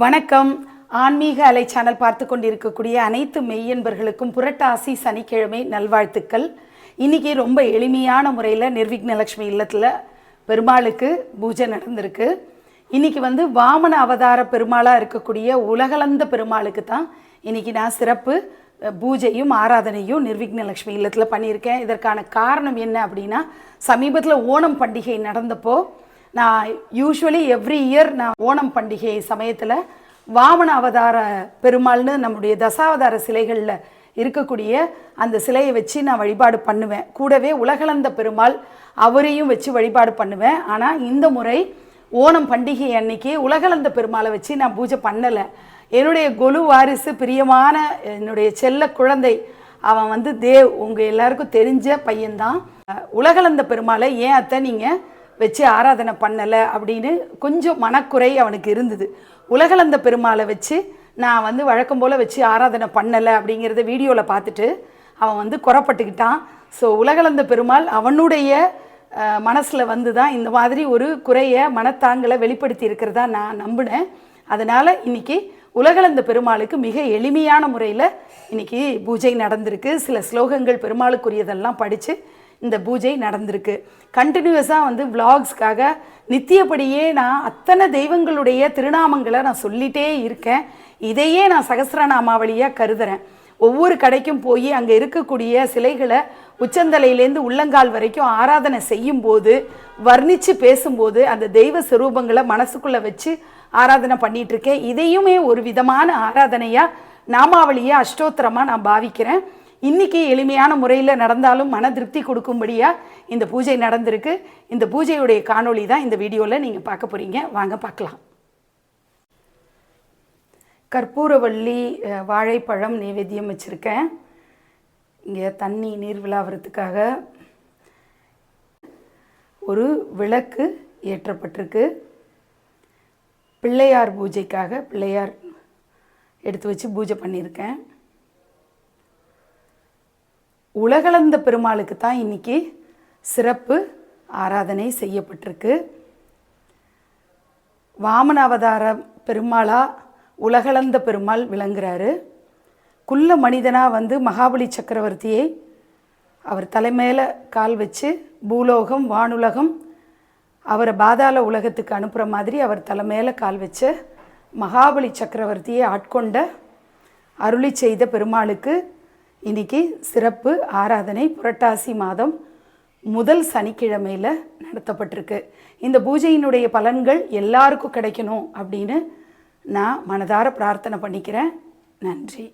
வணக்கம். ஆன்மீக அலை சேனல் பார்த்து கொண்டிருக்கக்கூடிய அனைத்து மெய்யன்பர்களுக்கும் புரட்டாசி சனிக்கிழமை நல்வாழ்த்துக்கள். இன்னைக்கு ரொம்ப எளிமையான முறையில் நிர்விக்னலக்ஷ்மி இல்லத்தில் பெருமாளுக்கு பூஜை நடந்திருக்கு. இன்னைக்கு வந்து வாமன அவதார பெருமாளாக இருக்கக்கூடிய உலகளந்த பெருமாளுக்கு தான் இன்னைக்கு நான் சிறப்பு பூஜையும் ஆராதனையும் நிர்விக்னலக்ஷ்மி இல்லத்தில் பண்ணியிருக்கேன். இதற்கான காரணம் என்ன அப்படின்னா சமீபத்தில் ஓணம் பண்டிகை நடந்தப்போ நான் யூஸ்வலி எவ்ரி இயர் நான் ஓணம் பண்டிகை சமயத்தில் வாமன அவதார பெருமாள்னு நம்முடைய தசாவதார சிலைகளில் இருக்கக்கூடிய அந்த சிலையை வச்சு நான் வழிபாடு பண்ணுவேன். கூடவே உலகளந்த பெருமாள் அவரையும் வச்சு வழிபாடு பண்ணுவேன். ஆனால் இந்த முறை ஓணம் பண்டிகை அன்னைக்கு உலகளந்த பெருமாளை வச்சு நான் பூஜை பண்ணலை. என்னுடைய கொலு வாரிசு பிரியமான என்னுடைய செல்ல குழந்தை அவன் வந்து தேவ் உங்கள் எல்லாருக்கும் தெரிஞ்ச பையன்தான். உலகளந்த பெருமாளை ஏன் அத்தை நீங்கள் வச்சு ஆராதனை பண்ணலை அப்படின்னு கொஞ்சம் மனக்குறை அவனுக்கு இருந்தது. உலகளந்த பெருமாளை வச்சு நான் வந்து வழக்கம் போல் வச்சு ஆராதனை பண்ணலை அப்படிங்கிறத வீடியோவில் பார்த்துட்டு அவன் வந்து குறப்பட்டுக்கிட்டான். ஸோ உலகளந்த பெருமாள் அவனுடைய மனசில் வந்து தான் இந்த மாதிரி ஒரு குறைய மனத்தாங்களை வெளிப்படுத்தி இருக்கிறதா நான் நம்பினேன். அதனால் இன்னைக்கு உலகளந்த பெருமாளுக்கு மிக எளிமையான முறையில் இன்றைக்கி பூஜை நடந்திருக்கு. சில ஸ்லோகங்கள் பெருமாளுக்குரியதெல்லாம் படித்து இந்த பூஜை நடந்திருக்கு. கண்டினியூஸாக வந்து விலாக்ஸ்க்காக நித்தியப்படியே நான் அத்தனை தெய்வங்களுடைய திருநாமங்களை நான் சொல்லிட்டே இருக்கேன். இதையே நான் சகசிரநாமாவளியாக கருதுறேன். ஒவ்வொரு கடைக்கும் போய் அங்கே இருக்கக்கூடிய சிலைகளை உச்சந்தலையிலேருந்து உள்ளங்கால் வரைக்கும் ஆராதனை செய்யும்போது வர்ணித்து பேசும்போது அந்த தெய்வ சுரூபங்களை மனசுக்குள்ளே வச்சு ஆராதனை பண்ணிகிட்ருக்கேன் இதையுமே ஒரு விதமான ஆராதனையாக நாமாவளியை அஷ்டோத்திரமாக நான் பாவிக்கிறேன். இன்றைக்கி எளிமையான முறையில் நடந்தாலும் மன திருப்தி கொடுக்கும்படியாக இந்த பூஜை நடந்திருக்கு. இந்த பூஜையுடைய காணொளி தான் இந்த வீடியோவில் நீங்கள் பார்க்க போகிறீங்க வாங்க பார்க்கலாம். கற்பூரவள்ளி வாழைப்பழம் நைவேத்தியம் வச்சுருக்கேன். இங்கே தண்ணி நீர் விழாவறதுக்காக ஒரு விளக்கு ஏற்றப்பட்டிருக்கு. பிள்ளையார் பூஜைக்காக பிள்ளையார் எடுத்து வச்சு பூஜை பண்ணியிருக்கேன். உலகளந்த பெருமாளுக்கு தான் இன்னைக்கு சிறப்பு ஆராதனை செய்யப்பட்டிருக்கு. வாமன அவதார பெருமாளாக உலகளந்த பெருமாள் விளங்குறாரு. குள்ள மனிதனாக வந்து மகாபலி சக்கரவர்த்தியை அவர் தலைமையில் கால் வச்சு பூலோகம் வானுலகம் அவரை பாதாள உலகத்துக்கு அனுப்புகிற மாதிரி அவர் தலைமையில் கால் வச்ச மகாபலி சக்கரவர்த்தியை ஆட்கொண்ட அருளி செய்த பெருமாளுக்கு இன்னைக்கு சிறப்பு ஆராதனை புரட்டாசி மாதம் முதல் சனிக்கிழமையில் நடத்தப்பட்டிருக்கு. இந்த பூஜையினுடைய பலன்கள் எல்லாருக்கும் கிடைக்கணும் அப்படின்னு நான் மனதார பிரார்த்தனை பண்ணிக்கிறேன். நன்றி.